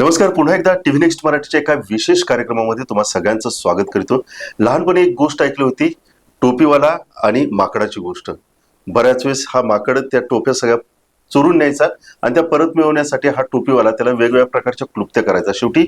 नमस्कार पुन्हा एकदा टीव्ही नेक्स्ट मराठीच्या एका विशेष कार्यक्रमामध्ये तुम्हा सगळ्यांचं स्वागत करतो. लहानपणी एक गोष्ट ऐकली होती टोपीवाला आणि माकडाची गोष्ट. बऱ्याच वेळेस हा माकड त्या टोप्या सगळ्या चोरून न्यायचा आणि त्या परत मिळवण्यासाठी हा टोपीवाला त्याला वेगवेगळ्या प्रकारच्या क्लुप्त्या करायचा. शेवटी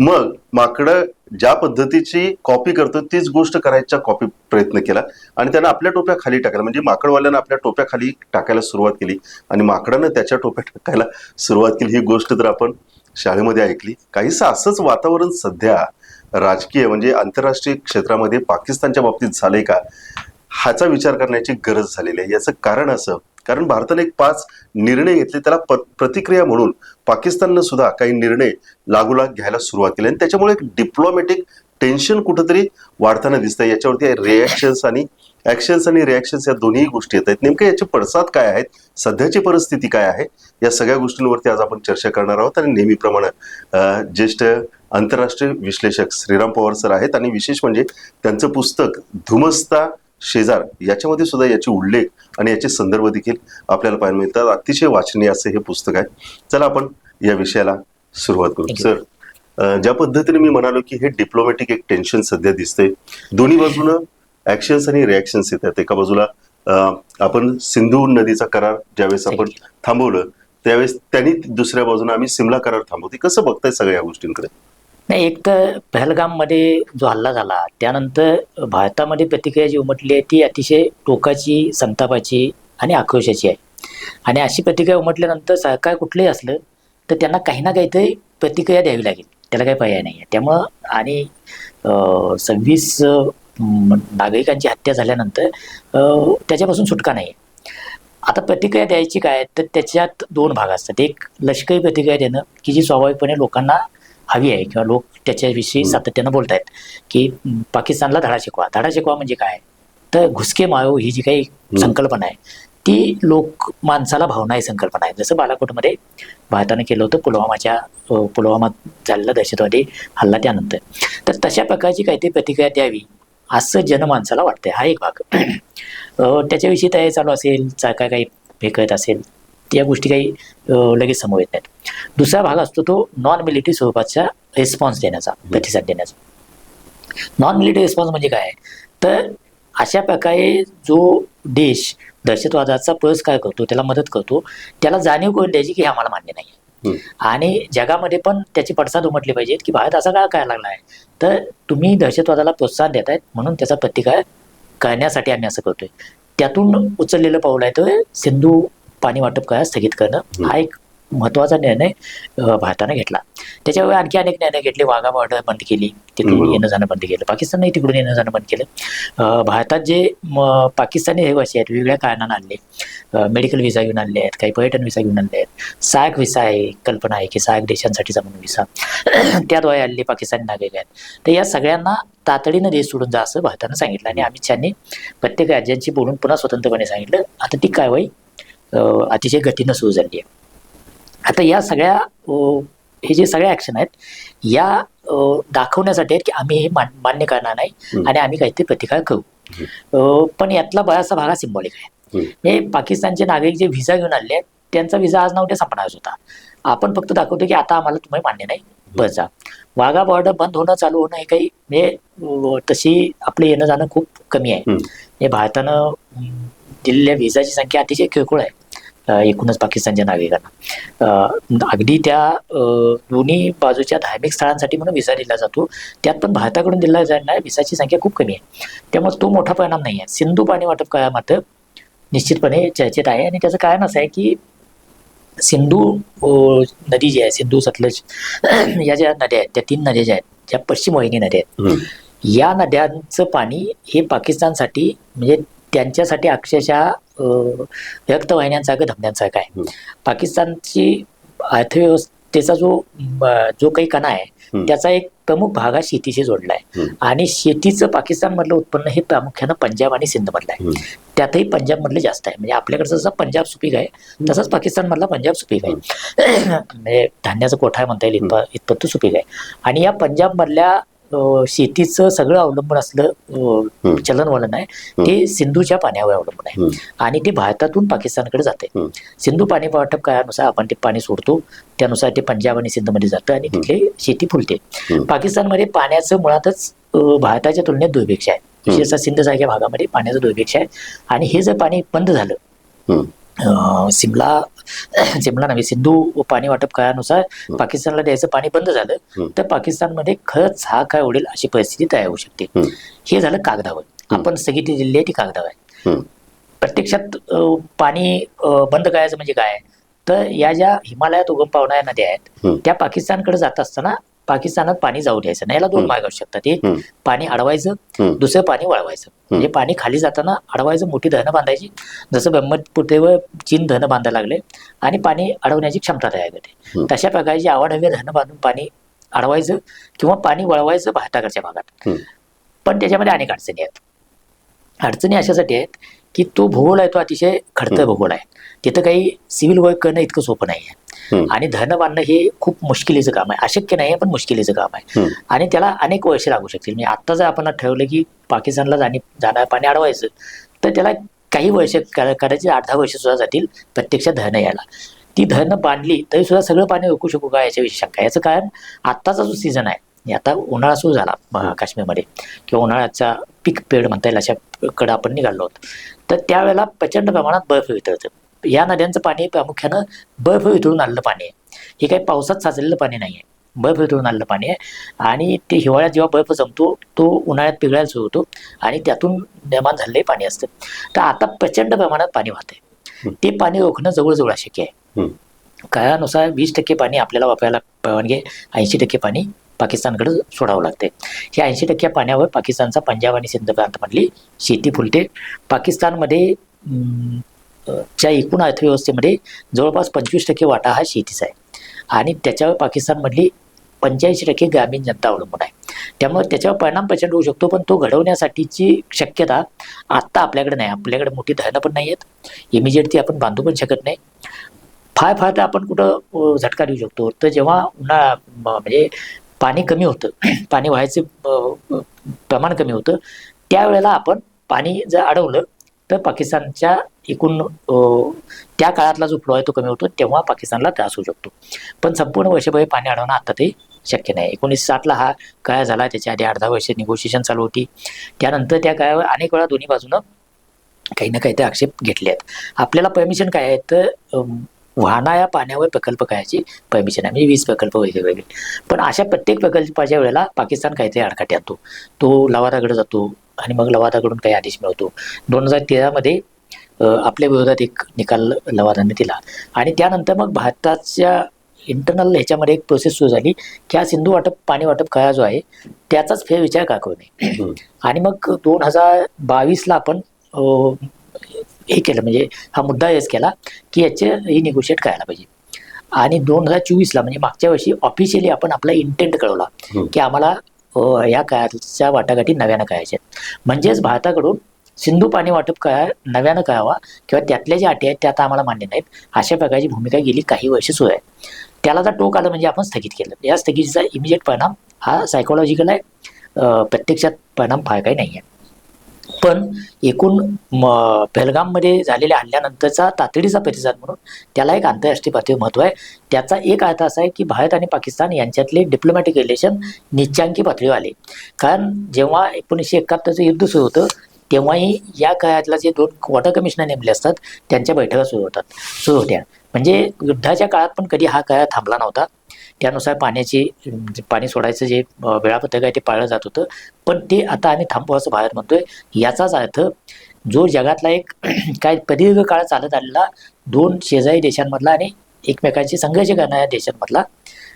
मग माकडं ज्या पद्धतीची कॉपी करतो तीच गोष्ट करायचा कॉपी प्रयत्न केला आणि त्यानं आपल्या टोप्या खाली टाकल्या. म्हणजे माकडवाल्यानं आपल्या टोप्या खाली टाकायला सुरुवात केली आणि माकडानं त्याच्या टोप्या टाकायला सुरुवात केली. ही गोष्ट तर आपण शाळेमध्ये ऐकली. काहीसं असंच वातावरण सध्या राजकीय म्हणजे आंतरराष्ट्रीय क्षेत्रामध्ये पाकिस्तानच्या बाबतीत झालंय का? ह्याचा विचार करण्याची गरज झालेली आहे. याचं कारण असं कारण भारताने एक पाच निर्णय घेतले त्याला प- प्रतिक्रिया म्हणून पाकिस्ताननं सुद्धा काही निर्णय लागोलाग घ्यायला सुरुवात केली. आणि त्याच्यामुळे एक डिप्लोमॅटिक टेन्शन कुठंतरी वाढताना दिसतंय. याच्यावरती रिॲक्शन्स आणि ऍक्शन्स आणि रिॲक्शन्स या दोन्ही गोष्टी येत आहेत. नेमके याचे पडसाद काय आहेत? सध्याची परिस्थिती काय आहे? या सगळ्या गोष्टींवरती आज आपण चर्चा करणार आहोत आणि नेहमीप्रमाणे ज्येष्ठ आंतरराष्ट्रीय विश्लेषक श्रीराम पवार सर आहेत आणि विशेष म्हणजे त्यांचं पुस्तक धुमस्ता शेजार याच्यामध्ये सुद्धा याचे उल्लेख आणि याचे संदर्भ देखील आपल्याला पाहायला मिळतात. अतिशय वाचनीय असं हे पुस्तक आहे. चला आपण या विषयाला सुरुवात करू. सर ज्या पद्धतीने मी म्हणालो की हे डिप्लोमॅटिक एक टेन्शन सध्या दिसतंय. दोन्ही बाजूनं ऍक्शन्स आणि रिॲक्शन्स येतात. एका बाजूला आपण सिंधू नदीचा करार ज्यावेळेस आपण थांबवलं त्यावेळेस त्यांनी दुसऱ्या बाजूने आम्ही सिमला करार थांबवते. कसं बघताय सगळ्या गोष्टींकडे? नाही एक तर पहलगाममध्ये जो हल्ला झाला त्यानंतर भारतामध्ये प्रतिक्रिया जी उमटली आहे ती अतिशय टोकाची संतापाची आणि आक्रोशाची आहे. आणि अशी प्रतिक्रिया उमटल्यानंतर सरकार कुठलंही असलं तर त्यांना काही ना काहीतरी प्रतिक्रिया द्यावी लागेल. त्याला काही पर्याय नाही आहे त्यामुळं आणि सव्वीस नागरिकांची हत्या झाल्यानंतर अं, त्याच्यापासून सुटका नाही. आता प्रतिक्रिया द्यायची काय तर त्याच्यात दोन भाग असतात. एक लष्करी प्रतिक्रिया देणं की जी स्वाभाविकपणे लोकांना हवी आहे किंवा लोक त्याच्याविषयी. सातत्यानं बोलत आहेत की पाकिस्तानला धडा शिकवा. धडा शिकवा म्हणजे काय? तर घुसके मारो ही जी काही संकल्पना आहे ती लोक माणसाला भावना ही संकल्पना आहे. जसं बालाकोटमध्ये भारतानं केलं होतं पुलवामाच्या अं, पुलवामात झालेला दहशतवादी हल्ला त्यानंतर. तर तशा प्रकारची काहीतरी प्रतिक्रिया द्यावी असं जनमानसाला वाटतंय. हा एक भाग. त्याच्याविषयी तयारी चालू असेल चा- काय काही हे करत असेल त्या गोष्टी काही लगेच समोर येत नाहीत. दुसरा भाग असतो तो नॉन मिलिटरी स्वरूपाचा रिस्पॉन्स देण्याचा प्रतिसाद देण्याचा. नॉन मिलिटरी रिस्पॉन्स म्हणजे काय? तर अशा प्रकारे जो देश दहशतवादाचा पुरस्कार करतो त्याला मदत करतो त्याला जाणीव करून द्यायची की हे आम्हाला मान्य नाही. आणि जगामध्ये पण त्याची पडसाद उमटली पाहिजेत की भारत असा काय करायला लागला आहे? तर तुम्ही दहशतवादाला प्रोत्साहन देत आहेत म्हणून त्याचा प्रतिकार करण्यासाठी आम्ही असं करतोय. त्यातून उचललेलं पाऊल आहे तर सिंधू पाणी वाटप करा स्थगित करणं. हा एक महत्त्वाचा निर्णय भारतानं घेतला. त्याच्यावर आणखी अनेक निर्णय घेतले. वाघा बॉर्डर बंद केली बरोबर. येणं जाणं बंद केलं. पाकिस्तानने तिकडून येणं जाणं बंद केलं. भारतात जे पाकिस्तानी रहिवासी आहेत वेगवेगळ्या कारणानं आणले. मेडिकल व्हिसा घेऊन आणले आहेत काही पर्यटन व्हिसा घेऊन आणले आहेत. सार्क व्हिसा आहे कल्पना आहे की सार्क देशांसाठीचा म्हणून व्हिसा त्याद्वारे आलेले पाकिस्तानी नागरिक आहेत. तर या सगळ्यांना तातडीनं देश सोडून जा असं भारतानं सांगितलं. आणि अमित शहानी प्रत्येक राज्यांची बोलून पुन्हा स्वतंत्रपणे सांगितलं. आता ती कारवाई अतिशय गतीनं सुरू झाली आहे. आता या सगळ्या हे जे सगळ्या ऍक्शन आहेत या दाखवण्यासाठी आहेत की आम्ही हे मान- मान्य करणार नाही. आणि आम्ही काहीतरी प्रतिकार करू. पण यातला बराचसा भाग हा सिंबॉलिक आहे. हे पाकिस्तानचे नागरिक जे व्हिसा घेऊन आले आहेत त्यांचा व्हिसा आज ना उद्या संपणारच होता. आपण फक्त दाखवतो की आता आम्हाला तुम्ही मान्य नाही. बस जा. वाघा बॉर्डर बंद होणं चालू होणं हे काही म्हणजे अं, तशी आपलं येणं जाणं खूप कमी आहे. हे भारतानं दिलेल्या व्हिसाची संख्या अतिशय किरकोळ आहे. एकूणच पाकिस्तानच्या नागरिकांना. अगदी त्या दोन्ही बाजूच्या धार्मिक स्थळांसाठी म्हणून व्हिसा दिला जातो. त्यात पण भारताकडून दिला जाणाऱ्या व्हिसाची संख्या खूप कमी आहे. त्यामुळे तो मोठा परिणाम नाही आहे. सिंधू पाणी वाटप करा मात्र निश्चितपणे चर्चेत आहे आणि त्याचं कारण असं आहे की सिंधू नदी जी आहे सिंधू सतलज या ज्या नद्या आहेत त्या तीन नद्या ज्या आहेत ज्या पश्चिम वाहिनी नद्या आहेत. या नद्यांचं पाणी हे पाकिस्तानसाठी म्हणजे त्यांच्यासाठी अक्षरशः अं, रक्तवाहिन्यांसारखं धमन्यांसारखं आहे हम्म. पाकिस्तानची अर्थव्यवस्थेचा जो जो काही कणा आहे. त्याचा एक प्रमुख भाग हा शेतीशी जोडला आहे. आणि शेतीचं पाकिस्तानमधलं उत्पन्न हे प्रामुख्यानं पंजाब आणि सिंधमधलं आहे. त्यातही पंजाबमधलं जास्त आहे म्हणजे आपल्याकडचं जसं पंजाब सुपीक आहे तसंच पाकिस्तानमधला पंजाब सुपीक आहे म्हणजे धान्याचा कोठा म्हणता येईल इतपत इतपत सुपीक आहे आणि या पंजाबमधल्या शेतीचं सगळं अवलंबून असलं चलनवलन आहे ते सिंधूच्या पाण्यावर अवलंबून आहे. आणि ते भारतातून पाकिस्तानकडे जाते. सिंधू पाणी वाटप काळानुसार आपण ते पाणी सोडतो त्यानुसार ते पंजाब आणि सिंधमध्ये जातं आणि तिथले शेती फुलते. पाकिस्तानमध्ये पाण्याचं मुळातच भारताच्या तुलनेत दुर्भिक्ष आहे. विशेषतः सिंध सारख्या भागामध्ये पाण्याचं दुर्भिक्ष आहे. आणि हे जर पाणी बंद झालं सिमला सिमला नव्हे सिंधू पाणी वाटप काळानुसार पाकिस्तानला द्यायचं पाणी बंद झालं. तर पाकिस्तानमध्ये खरंच हा काय उडेल अशी परिस्थिती तयार होऊ शकते. हे झालं कागदावर आपण स्थगिती दिलेली आहे ती कागदावर आहे. प्रत्यक्षात पाणी बंद करायचं म्हणजे काय तर या ज्या हिमालयात उगम पावणाऱ्या नद्या आहेत. त्या पाकिस्तानकडे जात असताना पाकिस्तानात पाणी जाऊ द्यायचं नाही याला दोन. मार्ग असू शकतात एक. पाणी अडवायचं. दुसरं पाणी वळवायचं म्हणजे पाणी खाली जाताना अडवायचं मोठी धरणं बांधायची जसं ब्रह्मपुत्रेवर चीन धरणं बांधायला लागले आणि पाणी अडवण्याची क्षमता तयार करते. तशा प्रकारची आवाढव्य धरणं बांधून पाणी अडवायचं किंवा पाणी वळवायचं भारताकडच्या भागात. पण त्याच्यामध्ये अनेक अडचणी आहेत अडचणी अशासाठी आहेत की तो भूगोल आहे तो अतिशय खडतर भूगोल आहे तिथं काही सिव्हिल वर्क करणं इतकं सोपं नाही आहे. आणि धरणं बांधणं हे खूप मुश्किलीचं काम आहे. अशक्य नाही पण मुश्किलीचं काम आहे. आणि त्याला अनेक वर्षे लागू शकतील. म्हणजे आत्ता जर आपण ठरवलं की पाकिस्तानला जाणी जाणार पाणी अडवायचं तर त्याला काही वर्ष करायचे आठ दहा वर्ष सुद्धा जातील प्रत्यक्षात धरणं यायला. ती धरणं बांधली तरी सुद्धा सगळं पाणी रोखू शकू का याच्याविषयी शंका. याचं कारण आत्ताचा जो सीझन आहे आता उन्हाळा सुरू झाला काश्मीरमध्ये. किंवा उन्हाळ्याचा पीक पेड म्हणता येईल अशा कडे आपण निघालो आहोत. तर त्यावेळेला प्रचंड प्रमाणात बर्फ वितळतं. या नद्यांचं पाणी प्रामुख्यानं बर्फ वितळून आलेलं पाणी आहे. हे काही पावसात साचलेलं पाणी नाही आहे बर्फ वितळून आलेलं पाणी आहे. आणि ते हिवाळ्यात जेव्हा बर्फ जमतो तो उन्हाळ्यात पिघळायला सुरू होतो आणि त्यातून निर्माण झालेले पाणी असतं. तर आता प्रचंड प्रमाणात पाणी वाहतंय. ते पाणी रोखणं जवळजवळ अशक्य आहे. काळानुसार वीस टक्के पाणी आपल्याला वापरायला परवानगी ऐंशी टक्के पाणी पाकिस्तानकडे सोडावं लागते या ऐंशी टक्के पाण्यावर पाकिस्तानचा पंजाब आणि सिंध प्रांतमधली शेती फुलते. पाकिस्तानमध्ये च्या एकूण अर्थव्यवस्थेमध्ये जवळपास पंचवीस टक्के वाटा हा शेतीचा आहे. आणि त्याच्यावर पाकिस्तानमधली पंच्याऐंशी टक्के ग्रामीण जनता अवलंबून आहे. त्यामुळे त्याच्यावर परिणाम प्रचंड होऊ शकतो पण तो घडवण्यासाठीची शक्यता आत्ता आपल्याकडे नाही. आपल्याकडे मोठी धरणं पण नाही आहेत इमिजिएट ती आपण बांधू पण शकत नाही. फार फार तर आपण कुठं झटका देऊ शकतो. तर जेव्हा उन्हाळा म्हणजे पाणी कमी होतं पाणी व्हायचं प्रमाण कमी होतं त्यावेळेला आपण पाणी जर अडवलं तर पाकिस्तानच्या एकूण त्या काळातला जो फ्लो आहे तो कमी होतो तेव्हा पाकिस्तानला त्रास होऊ शकतो. पण संपूर्ण वर्षभर हे पाणी अडवणं आता ते शक्य नाही. एकोणीस सातला हा काळ झाला त्याच्या आधी अर्धा वर्ष निगोशिएशन चालू होती. त्यानंतर त्या काळावर अनेक वेळा दोन्ही बाजूनं काही ना काही ते आक्षेप घेतले आहेत. आपल्याला परमिशन काय आहे? तर वाहना या पाण्यावर प्रकल्प करायची परमिशन आहे. म्हणजे वीज प्रकल्प वगैरे वगैरे. पण अशा प्रत्येक प्रकल्पाच्या वेळेला पाकिस्तान काहीतरी आडकाठी आणतो. तो लवादाकडे जातो. आणि मग लवादाकडून काही आदेश मिळवतो. दोन हजार तेरामध्ये आपल्या विरोधात एक निकाल लवादाने दिला. आणि त्यानंतर मग भारताच्या इंटरनल ह्याच्यामध्ये एक प्रोसेस सुरू झाली की हा सिंधू वाटप पाणी वाटप करा जो आहे त्याचाच फेरविचार का करू नये. आणि मग दोन हजार बावीसला आपण हे केलं म्हणजे हा मुद्दा हेच केला की याचे हे निगोशिएट करायला पाहिजे. आणि दोन हजार चोवीसला म्हणजे मागच्या वर्षी ऑफिशियली आपण आपला इंटेंट कळवला. की आम्हाला या काळाच्या वाटाघाटी नव्यानं करायच्या म्हणजेच भारताकडून सिंधू पाणी वाटप करा नव्यानं करावा किंवा त्यातल्या ज्या अटी आहेत त्या आता आम्हाला मान्य नाहीत. अशा प्रकारची भूमिका गेली काही वर्ष सुरू आहे. त्याला जर टोक आलं म्हणजे आपण स्थगित केलं. या स्थगितीचा इमिजिएट परिणाम हा सायकोलॉजिकल आहे. प्रत्यक्षात परिणाम फार काही नाही आहे पण एकूण म- पहलगाममध्ये झालेल्या हल्ल्यानंतरचा तातडीचा प्रतिसाद म्हणून त्याला एक आंतरराष्ट्रीय पातळीवर महत्त्व आहे. त्याचा एक अर्थ असा आहे की भारत आणि पाकिस्तान यांच्यातले डिप्लोमॅटिक रिलेशन निच्चांकी पातळीवर आले. कारण जेव्हा एकोणीसशे एकाहत्तरचं युद्ध सुरू होतं तेव्हाही या काळातला जे दोन वॉटर कमिशनर नेमले असतात त्यांच्या बैठका सुरू होतात सुरू होत्या. म्हणजे युद्धाच्या काळात पण कधी हा काळ थांबला नव्हता. त्यानुसार पाण्याची पाणी सोडायचं जे वेळापत्रक आहे ते पाळलं जात होतं. पण ते आता आम्ही थांबू असं भारत म्हणतोय. याचाच अर्थ जो जगातला एक काय प्रदीर्घ काळ चालत आलेला दोन शेजारी देशांमधला आणि एकमेकांशी संघर्ष करणाऱ्या देशांमधला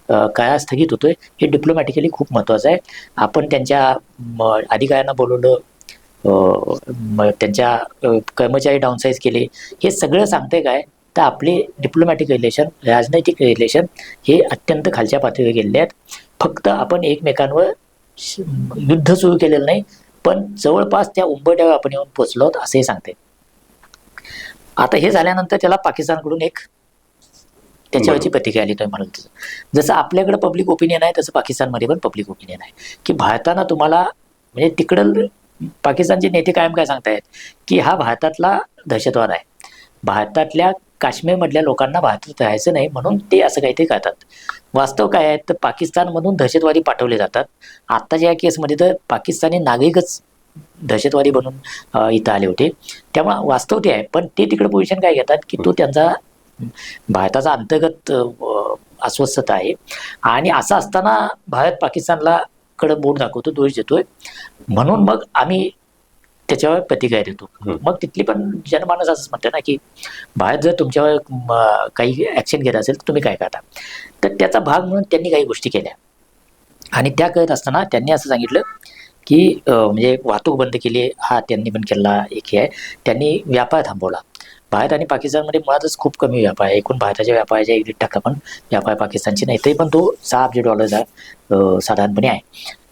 काळा काळ स्थगित होतोय हे डिप्लोमॅटिकली खूप महत्त्वाचं आहे. आपण त्यांच्या म, अधिकाऱ्यांना बोलवलं त्यांच्या कर्मचारी डाऊनसाईज केले हे सगळं सांगते काय? तर आपले डिप्लोमॅटिक रिलेशन राजनैतिक रिलेशन हे अत्यंत खालच्या पातळीवर गेलेले आहेत. फक्त आपण एकमेकांवर युद्ध सुरू केलेलं नाही पण जवळपास त्या उंबरठ्यावर आपण येऊन पोचलो आहोत असंही सांगते. आता हे झाल्यानंतर त्याला पाकिस्तानकडून एक त्याच्यावरची प्रतिक्रिया आली तुम्ही म्हणाल तसं. जसं आपल्याकडे पब्लिक ओपिनियन आहे तसं पाकिस्तानमध्ये पण पब्लिक ओपिनियन आहे. की भारतानं तुम्हाला म्हणजे तिकडं पाकिस्तानचे नेते कायम काय सांगतायत? की हा भारतातला दहशतवाद आहे. भारतातल्या काश्मीरमधल्या लोकांना भारतात राहायचं नाही म्हणून ते असं काहीतरी करतात. वास्तव काय आहे? तर पाकिस्तानमधून दहशतवादी पाठवले जातात. आत्ताच्या या केसमध्ये तर पाकिस्तानी नागरिकच दहशतवादी बनून इथं आले होते. तेव्हा वास्तव ते आहे. पण ते तिकडे पोझिशन काय घेतात? की तो त्यांचा भारताचा अंतर्गत अस्वस्थता आहे. आणि असं असताना भारत पाकिस्तानला कडे बोट दाखवतो दोष देतोय. म्हणून मग आम्ही त्याच्यावर प्रतिक्रिया देतो. मग तिथली पण जनमानस असंच म्हणते ना की भारत जर तुमच्यावर काही ऍक्शन घेत असेल तर तुम्ही काय करता? तर त्याचा भाग म्हणून त्यांनी काही गोष्टी केल्या. आणि त्या करत असताना त्यांनी असं सांगितलं की म्हणजे वाहतूक बंद केली हा त्यांनी पण केला एक हे आहे. त्यांनी व्यापार थांबवला. भारत आणि पाकिस्तानमध्ये मुळातच खूप कमी व्यापार आहे. एकूण भारताच्या व्यापाराच्या एक दीड टक्का पण व्यापार पाकिस्तानची नाही. तरी पण तो सहा अब्ज डॉलरचा साधारणपणे आहे.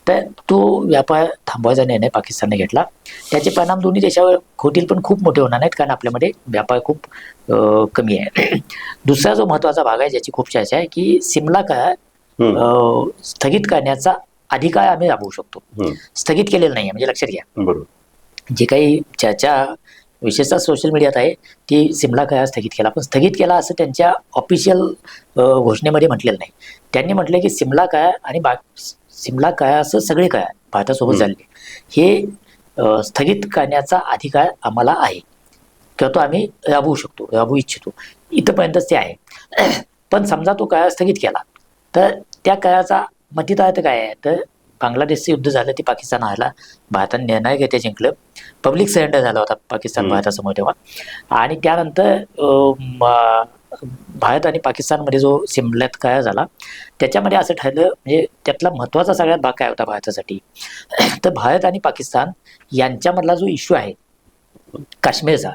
तर तो व्यापार थांबवायचा निर्णय पाकिस्तानने घेतला. त्याचे परिणाम दोन्ही देशावर होतील पण खूप मोठे होणार नाहीत कारण आपल्यामध्ये व्यापार खूप कमी आहे. दुसरा जो महत्त्वाचा भाग आहे ज्याची खूप चर्चा आहे की सिमला करार. अ, स्थगित करण्याचा अधिकार आम्ही राबवू शकतो. स्थगित केलेलं नाही आहे म्हणजे लक्षात घ्या. बरोबर. जी काही चर्चा विशेषतः सोशल मीडियात आहे ती सिमला करार स्थगित केला पण स्थगित केला असं त्यांच्या ऑफिशियल घोषणेमध्ये म्हटलेलं नाही. त्यांनी म्हटलं की सिमला करार आणि बा सिमला करार असं सगळे करार भारतासोबत. झाले हे स्थगित करण्याचा अधिकार आम्हाला आहे. किंवा तो आम्ही राबवू शकतो राबवू इच्छितो. इथंपर्यंतच ते आहे. पण समजा तो करार स्थगित केला तर त्या कराराचा मतितार्थ काय आहे? तर बांगलादेशचं युद्ध झालं ते पाकिस्तान हरला भारताने निर्णायक जिंकलं. पब्लिक सरेंडर झाला होता पाकिस्तान. भारतासमोर तेव्हा. आणि त्यानंतर भारत आणि पाकिस्तानमध्ये जो सिमल्यात करार झाला त्याच्यामध्ये असं ठरलं म्हणजे त्यातला महत्त्वाचा सगळ्यात भाग काय होता भारतासाठी तर भारत आणि पाकिस्तान यांच्यामधला जो इश्यू आहे काश्मीरचा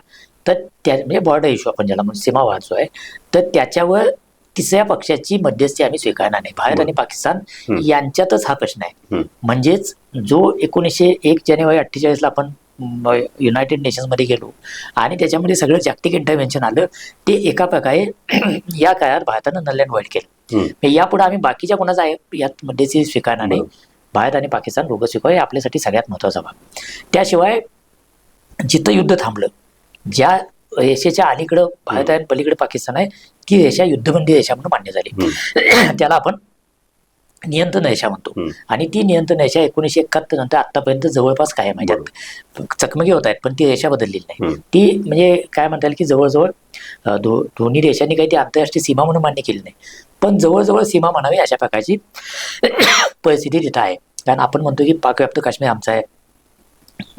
तर त्या म्हणजे बॉर्डर इश्यू आपण ज्याला म्हणून सीमावाद जो आहे तर त्याच्यावर तिसऱ्या पक्षाची मध्यस्थी आम्ही स्वीकारणार नाही भारत आणि पाकिस्तान. यांच्यातच हा प्रश्न आहे. म्हणजेच जो एकोणीसशे एक जानेवारी अठ्ठेचाळीसला आपण युनायटेड नेशन्समध्ये गेलो. आणि त्याच्यामध्ये सगळं जागतिक इंटरव्हेन्शन आलं. ते एका प्रकारे या काळात भारतानं नल अँड वाईट केलं. यापुढे आम्ही बाकीच्या कोणाचा आहे यात मध्यस्थी स्वीकारणार नाही. भारत आणि पाकिस्तान दोघं स्वीकार आपल्यासाठी सगळ्यात महत्त्वाचा भाग. त्याशिवाय जिथं युद्ध थांबलं ज्या रेषेच्या अलीकडं भारत आणि पलीकडे पाकिस्तान आहे ती रेषा युद्धबंदी रेषा म्हणून मान्य झाली. त्याला आपण नियंत्रण रेषा म्हणतो. आणि ती नियंत्रण रेषा एकोणीसशे एकाहत्तर नंतर आतापर्यंत जवळपास कायम आहे. त्यात चकमकी होत आहेत पण ती रेषा बदललेली नाही. ती म्हणजे काय म्हणता येईल की जवळजवळ दोन्ही देशांनी काही ती आंतरराष्ट्रीय सीमा म्हणून मान्य केली नाही. पण जवळजवळ सीमा म्हणावी अशा प्रकारची परिस्थिती तिथं आहे. कारण आपण म्हणतो की पाकव्याप्त काश्मीर आमचा आहे.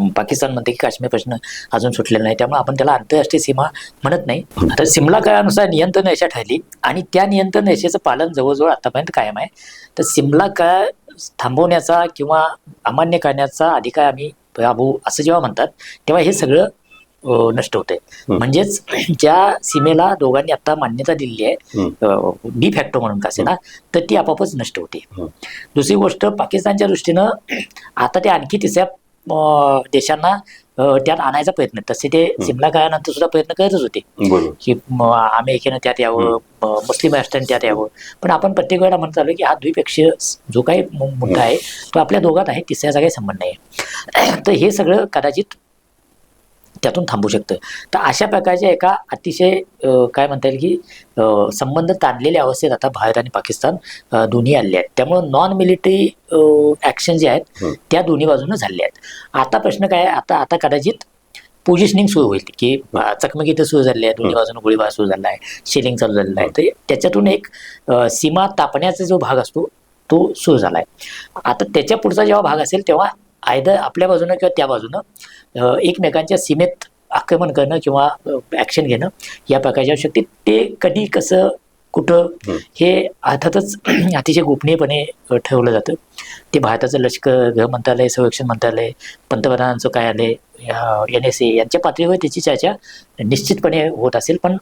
पाकिस्तान म्हणते की काश्मीर प्रश्न अजून सुटलेला नाही त्यामुळे आपण त्याला आंतरराष्ट्रीय सीमा म्हणत नाही आता सिमला काळानुसार नियंत्रण रेषा ठरली आणि त्या नियंत्रण रेषेचं पालन जवळजवळ आतापर्यंत कायम आहे तर सिमला काळ थांबवण्याचा किंवा अमान्य करण्याचा अधिकार आम्ही राबवू असं जेव्हा म्हणतात तेव्हा हे सगळं नष्ट होतंय हम्म. म्हणजेच ज्या सीमेला दोघांनी आता मान्यता दिलेली आहे. डी फॅक्टो म्हणून का ना तर ती आपापच नष्ट होते. दुसरी गोष्ट पाकिस्तानच्या दृष्टीनं आता ते आणखी तिसऱ्या देशांना त्यात आणायचा प्रयत्न. तसे ते सिमला काळानंतर सुद्धा प्रयत्न करतच होते. की अमेरिकेनं त्यात यावं मुस्लिम राष्ट्रांनी त्यात यावं. पण आपण प्रत्येक वेळेला म्हणत आलो की हा द्विपक्षीय जो काही मुद्दा आहे तो आपल्या दोघात आहे तिसऱ्याचा काही संबंध नाही तर हे सगळं कदाचित त्यातून थांबू शकतं तर अशा प्रकारच्या एका अतिशय काय म्हणता येईल की संबंध ताणलेल्या अवस्थेत आता भारत आणि पाकिस्तान दोन्ही आले आहेत. त्यामुळं नॉन मिलिटरी ॲक्शन जे आहेत. त्या दोन्ही बाजूने झाले आहेत. आता प्रश्न काय आता आता कदाचित पोझिशनिंग सुरू होईल की चकमकी इथं सुरू झाली आहे दोन्ही बाजूने गोळीबार सुरू झाला आहे शेलिंग चालू झालेलं आहे. तर त्याच्यातून एक सीमा तापण्याचा जो भाग असतो तो सुरू झाला आहे. आता त्याच्या पुढचा जेव्हा भाग असेल तेव्हा आयदर आपल्या बाजूनं किंवा त्या बाजूनं एकमेकांच्या सीमेत आक्रमण करणं किंवा ॲक्शन घेणं या प्रकारच्या शक्ती ते कधी कसं कुठं हं. अर्थातच अतिशय गोपनीयपणे ठेवलं जातं. ते भारताचं लष्कर गृह मंत्रालय संरक्षण मंत्रालय पंतप्रधानांचं काय आलंय एन एस ए यांच्या पातळीवर त्याची चर्चा निश्चितपणे होत असेल पण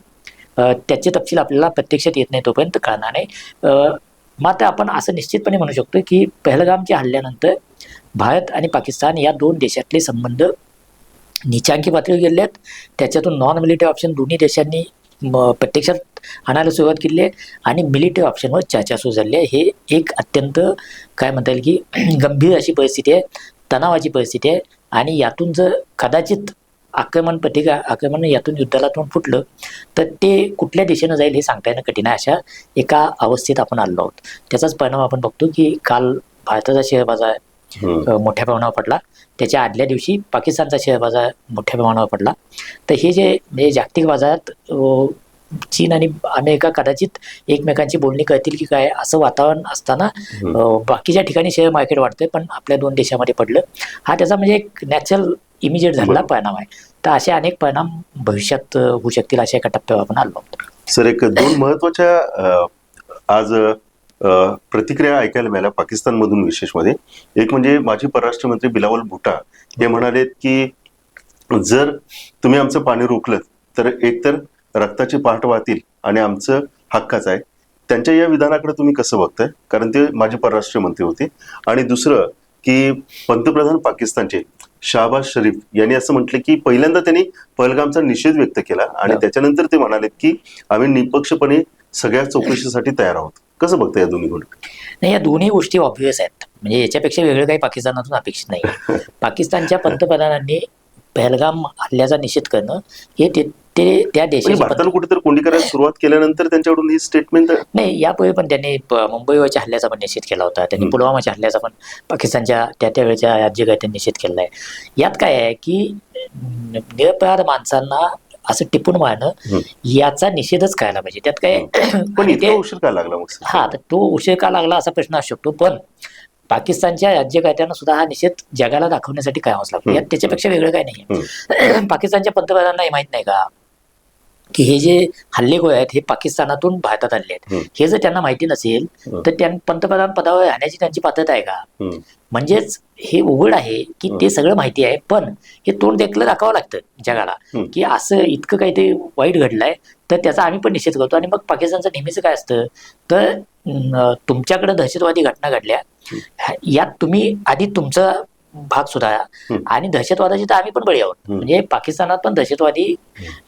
त्याचे तपशील आपल्याला प्रत्यक्षात येत नाही तोपर्यंत कळणार नाही. मात्र आपण असं निश्चितपणे म्हणू शकतो की पहलगामच्या हल्ल्यानंतर भारत आणि पाकिस्तान या दोन देशातले संबंध निचांकी पातळीवर गेले आहेत. त्याच्यातून नॉन मिलिटरी ऑप्शन दोन्ही देशांनी म, प्रत्यक्षात आणायला सुरुवात केली आहे आणि मिलिटरी ऑप्शनवर चर्चा सुरू झाली आहे. हे एक अत्यंत काय म्हणता येईल की गंभीर अशी परिस्थिती आहे तणावाची परिस्थिती आहे आणि यातून जर कदाचित आक्रमण प्रतिका आक्रमण यातून युद्धाला तोंड फुटलं तर ते कुठल्या दिशेनं जाईल हे सांगता येणं कठीण आहे अशा एका अवस्थेत आपण आलो आहोत. त्याचाच परिणाम आपण बघतो की काल भारताचा शेअर बाजार मोठ्या प्रमाणावर पडला. त्याच्या आदल्या दिवशी पाकिस्तानचा शेअर बाजार मोठ्या प्रमाणावर पडला. तर हे जे म्हणजे जागतिक बाजारात चीन आणि अमेरिका कदाचित एकमेकांची बोलणी करतील की काय असं वातावरण असताना बाकीच्या ठिकाणी शेअर मार्केट वाढतंय पण आपल्या दोन देशामध्ये पडलं. हा त्याचा म्हणजे एक नॅचरल इमिजिएट झालेला. परिणाम आहे. तर असे अनेक परिणाम भविष्यात होऊ शकतील अशा एका टप्प्यावर आपण आलो आहोत. सर एक दोन महत्त्वाच्या आज प्रतिक्रिया ऐकायला मिळाल्या पाकिस्तानमधून विशेषमध्ये. एक म्हणजे माजी परराष्ट्र मंत्री बिलावल भुटा हे म्हणालेत की जर तुम्ही आमचं पाणी रोखलं तर एकतर रक्ताची पहाट वाहतील आणि आमचं हक्काचं आहे. त्यांच्या या विधानाकडे तुम्ही कसं बघताय? कारण ते माजी परराष्ट्र मंत्री होते. आणि दुसरं की पंतप्रधान पाकिस्तानचे शाहबाज शरीफ यांनी असं म्हटलं की पहिल्यांदा त्यांनी पहलगामचा निषेध व्यक्त केला आणि. त्याच्यानंतर ते म्हणालेत की आम्ही निपक्षपणे सगळ्या चौकशीसाठी तयार आहोत. कसं बघता या दोन्ही गोष्टी? नाही या दोन्ही गोष्टी ऑब्वियस आहेत. म्हणजे याच्यापेक्षा वेगळं काही पाकिस्तानातून अपेक्षित नाही. पाकिस्तानच्या पंतप्रधानांनी पहलगाम हल्ल्याचा निषेध करणं हे ते ते त्या म्हणजे भारतानं कुठेतरी कोंडी करायला सुरुवात केल्यानंतर त्यांच्याकडून ही स्टेटमेंट नाही यापूर्वी पण त्यांनी मुंबईवरच्या हल्ल्याचा पण निषेध केला होता. त्यांनी. पुलवामाच्या हल्ल्याचा पण पाकिस्तानच्या त्या त्यावेळेच्या राज्यकर्त्यांनी निषेध केलेला आहे यात काय आहे की निरपराध माणसांना असं टिपून हम्म. याचा निषेधच करायला पाहिजे त्यात काय पण इतका ते- उशीर काय लागला मग? हा तर तो उशीर का लागला असा प्रश्न असू शकतो पण पाकिस्तानच्या राज्यकर्त्यांना सुद्धा हा निषेध जगाला दाखवण्यासाठी करावाच लागतो. यात त्याच्यापेक्षा वेगळं काय नाही पाकिस्तानच्या पंतप्रधानांना हे माहीत नाही का की हे जे हल्लेखोर आहेत हे पाकिस्तानातून भारतात आले आहेत. हे जर त्यांना माहिती नसेल. तर त्या पंतप्रधान पदावर राहण्याची त्यांची पात्रता आहे का. म्हणजेच हे उघड आहे की ते सगळं माहिती आहे पण हे तोंड देखलं दाखवावं लागतं जगाला. की असं इतकं काही ते वाईट घडलंय तर त्याचा आम्ही पण निषेध करतो आणि मग पाकिस्तानचं नेहमीच काय असतं तर तुमच्याकडे दहशतवादी घटना घडल्या यात तुम्ही आधी तुमचा भाग हम्म. आणि दहशतवादाची तर आम्ही पण बळी आहोत. म्हणजे पाकिस्तानात पण दहशतवादी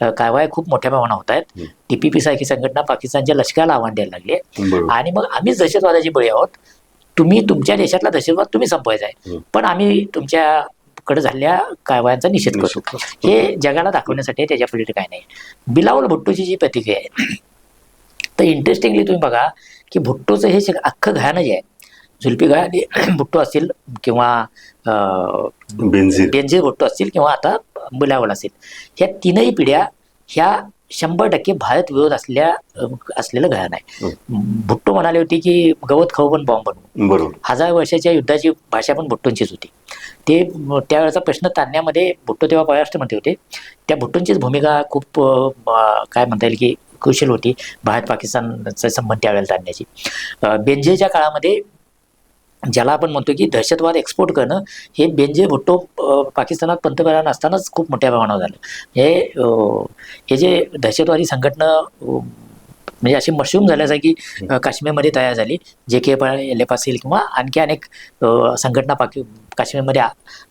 कारवाया खूप मोठ्या प्रमाणात होत आहेत. टीपीपी सारखी संघटना पाकिस्तानच्या लष्कराला आव्हान द्यायला लागली आणि मग आम्हीच दहशतवादाची बळी आहोत तुम्ही तुमच्या देशातला दहशतवाद तुम्ही संपवायचा आहे. पण आम्ही तुमच्याकडे झालेल्या कारवायांचा निषेध करतो. हे जगाला दाखवण्यासाठी त्याच्या पलीकडे काय नाही बिलावल भुट्टोची जी प्रतिक्रिया आहे तर इंटरेस्टिंगली तुम्ही बघा की भुट्टोचं हे अख्खं घराणं जे आहे जुल्फी आणि भुट्टो असतील किंवा अं, बेनझीर बेनझीर भुट्टो असतील किंवा आता बिलावल असेल. ह्या तीनही पिढ्या ह्या शंभर टक्के भारत विरोध असल्या अं, असलेलं घराणं आहे. भुट्टो म्हणाले होते की गवत खाऊ पण बॉम्ब बनवू. बरोबर. हजार वर्षाच्या युद्धाची भाषा पण भुट्टोंचीच होती. ते म, त्यावेळेचा प्रश्न ताणण्यामध्ये भुट्टो तेव्हा परराष्ट्र मंत्री होते. त्या भुट्टोंचीच भूमिका खूप अ, म, काय म्हणता येईल की क्रुशल होती. भारत पाकिस्तानचा संबंध त्यावेळेला ताणण्याची. अ, बेंझेच्या काळामध्ये ज्याला आपण म्हणतो की दहशतवाद एक्सपोर्ट करणं हे बेंजे भुट्टो पाकिस्तानात पंतप्रधान असतानाच खूप मोठ्या प्रमाणावर झालं. हे हे जे दहशतवादी संघटना म्हणजे अशी मशरूम झाल्यासारखी काश्मीरमध्ये तयार झाली जे के एफ असेल किंवा आणखी अनेक संघटना पाकि काश्मीरमध्ये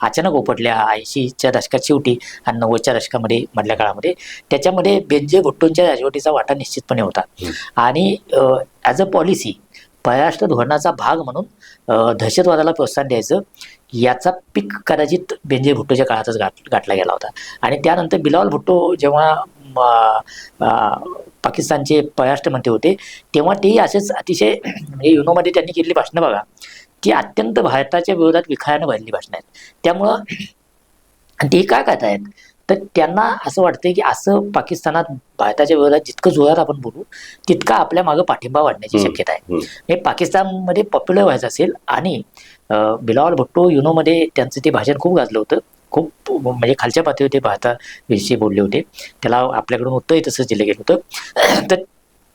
अचानक उपटल्या ऐंशीच्या दशकात शेवटी आणि नव्वदच्या दशकामध्ये मधल्या काळामध्ये त्याच्यामध्ये बेंजे भुट्टोंच्या राजवटीचा वाटा निश्चितपणे होता. आणि ॲज अ पॉलिसी परराष्ट्र धोरणाचा भाग म्हणून दहशतवादाला प्रोत्साहन द्यायचं याचा पीक कदाचित बेंजे भुट्टोच्या काळातच गाठ गाठला गेला होता. आणि त्यानंतर बिलावल भुट्टो जेव्हा पाकिस्तानचे परराष्ट्र मंत्री होते तेव्हा तेही असेच अतिशय म्हणजे युनोमध्ये त्यांनी केलेली भाषणं बघा ती अत्यंत भारताच्या विरोधात विखायानं भरलेली भाषणं आहेत. त्यामुळं ते काय करतायत? तर त्यांना असं वाटतंय की असं पाकिस्तानात भारताच्या विरोधात जितकं जोरात आपण बोलू तितका आपल्या मागं पाठिंबा वाढण्याची. शक्यता आहे. हे पाकिस्तानमध्ये पॉप्युलर व्हायचं असेल आणि बिलावल भुट्टो युनोमध्ये त्यांचं ते भाषण खूप गाजलं होतं खूप म्हणजे खालच्या पातळीवर ते भारताविषयी बोलले होते त्याला आपल्याकडून उत्तरही तसंच दिलं गेलं होतं तर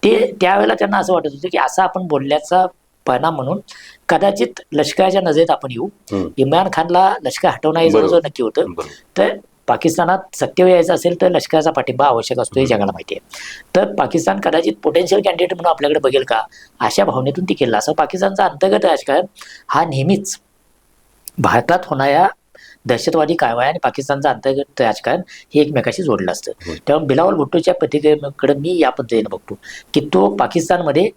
ते त्यावेळेला त्यांना असं वाटत होतं की असं आपण बोलल्याचा परिणाम म्हणून कदाचित लष्कराच्या नजरेत आपण येऊ. इम्रान खानला लष्कर हटवणं हे. जवळजवळ नक्की होतं तर पाकिस्तानात सत्तेवर यायचं असेल तर लष्कराचा पाठिंबा आवश्यक असतो हे जगाला माहिती आहे. तर पाकिस्तान कदाचित पोटेन्शियल कॅन्डिडेट म्हणून आपल्याकडे बघेल का? अशा भावनेतून ती केलं असं पाकिस्तानचा अंतर्गत राजकारण हा नेहमीच भारतात होणाऱ्या दहशतवादी कारवाया आणि पाकिस्तानचं अंतर्गत राजकारण हे एकमेकाशी जोडलं असतं. तेव्हा बिलावल भुट्टोच्या प्रतिक्रियेकडे मी या पद्धतीने बघतो की तो पाकिस्तानमध्ये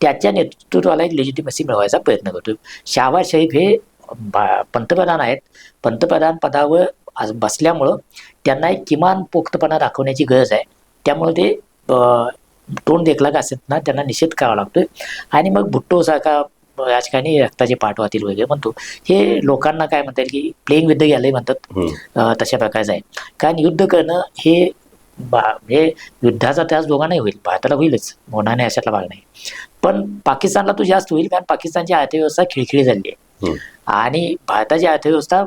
त्याच्या नेतृत्वाला एक लेजिटिमसी मिळवायचा प्रयत्न करतो शाहबाज शरीफ हे पंतप्रधान आहेत. पंतप्रधान पदावर आज बसल्यामुळं त्यांना एक किमान पोख्तपणा दाखवण्याची गरज आहे. त्यामुळे ते तोंड देखला का असेल ना त्यांना निषेध करावा लागतोय. आणि मग भुट्टो सारखा राजकारणी रक्ताचे पाठ वाहतील वगैरे म्हणतो. हे लोकांना काय म्हणता येईल की विथ द गॅलरी म्हणतात. तशा प्रकारचं आहे. कारण युद्ध करणं हे बा म्हणजे युद्धाचा त्याच दोघांनाही होईल. भारताला होईलच. होणार नाही अशातला भाग नाही. पण पाकिस्तानला तो जास्त होईल. कारण पाकिस्तानची अर्थव्यवस्था खिळखिळी झाली आहे. आणि भारताची अर्थव्यवस्था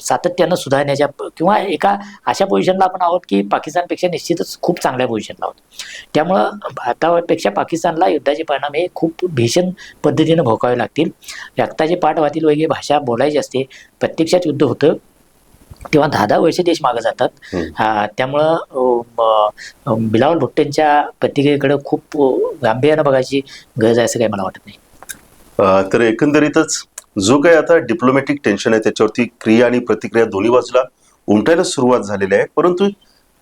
सातत्यानं सुधारण्याच्या किंवा एका अशा पोझिशनला आपण आहोत की पाकिस्तानपेक्षा निश्चितच खूप चांगल्या पोझिशनला आहोत. त्यामुळं भारतापेक्षा पाकिस्तानला युद्धाचे परिणाम हे खूप भीषण पद्धतीनं भोगावे लागतील. रक्ताचे पाठ वाहतील वगैरे भाषा बोलायची असते. प्रत्यक्षात युद्ध होतं. तेव्हा दहा दहा वर्ष देश मागे जातात. त्यामुळं बिलावल भुट्टेंच्या प्रतिक्रियेकडे खूप गांभीर्यानं बघायची गरज आहे असं काही मला वाटत नाही. तर एकंदरीतच जो काही आता डिप्लोमॅटिक टेन्शन आहे त्याच्यावरती क्रिया आणि प्रतिक्रिया दोन्ही बाजूला उमटायला सुरुवात झालेली आहे. परंतु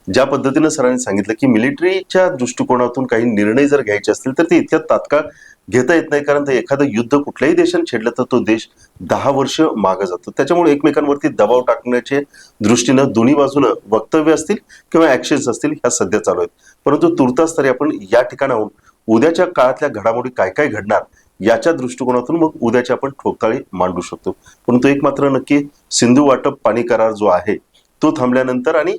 ज्या पद्धतीनं सरांनी सांगितलं की मिलिटरीच्या दृष्टिकोनातून काही निर्णय जर घ्यायचे असतील तर ते इतक्या तात्काळ घेता येत नाही. कारण ते एखादं युद्ध कुठल्याही देशाने छेडलं तर तो देश दहा वर्ष मागं जातो. त्याच्यामुळे एकमेकांवरती दबाव टाकण्याचे दृष्टीनं दोन्ही बाजूनं वक्तव्य असतील किंवा ऍक्शन्स असतील ह्या सध्या चालू आहेत. परंतु तुर्तास तरी आपण या ठिकाणाहून उद्याच्या काळातल्या घडामोडी काय काय घडणार याच्या दृष्टिकोनातून मग उद्याची आपण ठोकताळी मांडू शकतो. परंतु एक मात्र नक्की सिंधू वाटप पाणी करार जो आहे तो थांबल्यानंतर आणि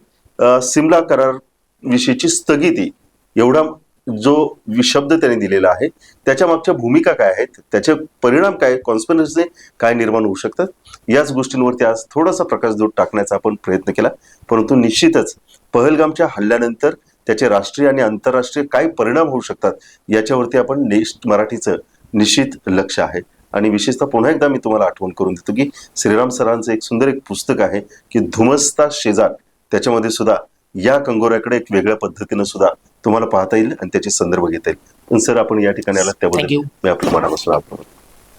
सिमला करार विषयीची स्थगिती एवढा जो वि- शब्द त्यांनी दिलेला आहे त्याच्या मागच्या भूमिका काय आहेत त्याचे परिणाम काय कॉन्स्पिरन्सने काय निर्माण होऊ शकतात याच गोष्टींवरती आज थोडासा प्रकाशदूत टाकण्याचा आपण प्रयत्न केला. परंतु निश्चितच पहलगामच्या हल्ल्यानंतर त्याचे राष्ट्रीय आणि आंतरराष्ट्रीय काय परिणाम होऊ शकतात याच्यावरती आपण नेक्स्ट मराठीचं निश्चित लक्ष आहे. आणि विशेषतः पुन्हा एकदा मी तुम्हाला आठवण करून देतो की श्रीराम सरांचं एक सुंदर एक पुस्तक आहे की धुमसता शेजार त्याच्यामध्ये सुद्धा या कंगोऱ्याकडे एक वेगळ्या पद्धतीनं सुद्धा तुम्हाला पाहता येईल आणि त्याचे संदर्भ घेता येईल. सर आपण या ठिकाणी आलात त्याबद्दल मी आपल्या मनापासून आभार